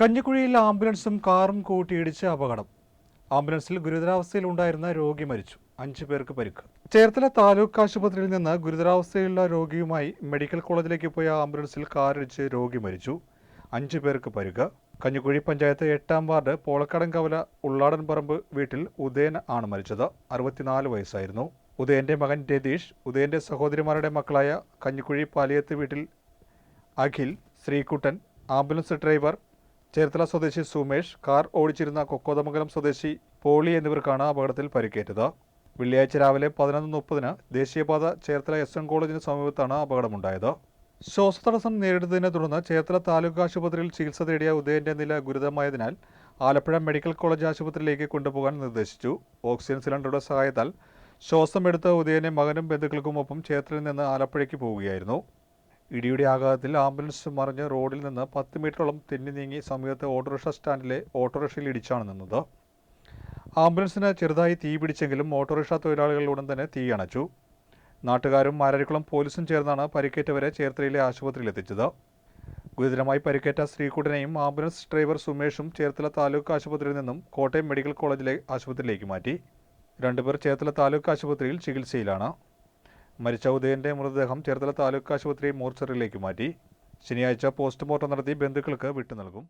കഞ്ഞിക്കുഴിയിൽ ആംബുലൻസും കാറും കൂട്ടിയിടിച്ച് അപകടം. ആംബുലൻസിൽ ഗുരുതരാവസ്ഥയിലുണ്ടായിരുന്ന രോഗി മരിച്ചു. അഞ്ചു പേർക്ക് പരിക്ക്. ചേർത്തല താലൂക്ക് ആശുപത്രിയിൽ നിന്ന് ഗുരുതരാവസ്ഥയിലുള്ള രോഗിയുമായി മെഡിക്കൽ കോളേജിലേക്ക് പോയ ആംബുലൻസിൽ കാറിടിച്ച് രോഗി മരിച്ചു. അഞ്ചു പേർക്ക് പരിക്ക്. കഞ്ഞിക്കുഴി പഞ്ചായത്ത് എട്ടാം വാർഡ് പോളക്കടം കവല ഉള്ളാടൻ പറമ്പ് വീട്ടിൽ ഉദയൻ ആണ് മരിച്ചത്. അറുപത്തിനാല് വയസ്സായിരുന്നു. ഉദയന്റെ മകൻ രതീഷ് ഉദയന്റെ സഹോദരിമാരുടെ മക്കളായ കഞ്ഞിക്കുഴി പാലിയത്ത് വീട്ടിൽ അഖിൽ ശ്രീകുട്ടൻ ആംബുലൻസ് ഡ്രൈവർ ചേർത്തല സ്വദേശി സുമേഷ് കാർ ഓടിച്ചിരുന്ന കൊക്കോതമംഗലം സ്വദേശി പോളി എന്നിവർക്കാണ് അപകടത്തിൽ പരിക്കേറ്റത്. വെള്ളിയാഴ്ച രാവിലെ പതിനൊന്ന് മുപ്പതിന് ദേശീയപാത ചേർത്തല എസ് എൻ കോളേജിന് സമീപത്താണ് അപകടമുണ്ടായത്. ശ്വാസതടസ്സം നേരിടുന്നതിനെ തുടർന്ന് ചേർത്തല താലൂക്ക് ആശുപത്രിയിൽ ചികിത്സ തേടിയ ഉദയന്റെ നില ഗുരുതരമായതിനാൽ ആലപ്പുഴ മെഡിക്കൽ കോളേജ് ആശുപത്രിയിലേക്ക് കൊണ്ടുപോകാൻ നിർദ്ദേശിച്ചു. ഓക്സിജൻ സിലിണ്ടറുടെ സഹായത്താൽ ശ്വാസമെടുത്ത ഉദയനെ മകനും ബന്ധുക്കൾക്കുമൊപ്പം ചേർത്തലയിൽ നിന്ന് ആലപ്പുഴയ്ക്ക് പോവുകയായിരുന്നു. ഇടിയുടെ ആഘാതത്തിൽ ആംബുലൻസ് മറിഞ്ഞ് റോഡിൽ നിന്ന് പത്ത് മീറ്ററോളം തെന്നി നീങ്ങി സമീപത്തെ ഓട്ടോറിക്ഷ സ്റ്റാൻഡിലെ ഓട്ടോറിക്ഷയിൽ ഇടിച്ചാണ് നിന്നത്. ആംബുലൻസിന് ചെറുതായി തീ പിടിച്ചെങ്കിലും ഓട്ടോറിക്ഷ തൊഴിലാളികൾ ഉടൻ തന്നെ തീ അണച്ചു. നാട്ടുകാരും മാരാരിക്കുളം പോലീസും ചേർന്നാണ് പരിക്കേറ്റവരെ ചേർത്തലയിലെ ആശുപത്രിയിൽ എത്തിച്ചത്. ഗുരുതരമായി പരിക്കേറ്റ ശ്രീകുട്ടനെയും ആംബുലൻസ് ഡ്രൈവർ സുമേഷും ചേർത്തല താലൂക്ക് ആശുപത്രിയിൽ നിന്നും കോട്ടയം മെഡിക്കൽ കോളേജിലെ ആശുപത്രിയിലേക്ക് മാറ്റി. രണ്ടുപേർ ചേർത്തല താലൂക്ക് ആശുപത്രിയിൽ ചികിത്സയിലാണ്. മരിച്ച ഉദയന്റെ മൃതദേഹം ചേർത്തല താലൂക്ക് ആശുപത്രി മോർച്ചറിയിലേക്ക് മാറ്റി. ശനിയാഴ്ച പോസ്റ്റ്മോർട്ടം നടത്തി ബന്ധുക്കൾക്ക് വിട്ടു നൽകും.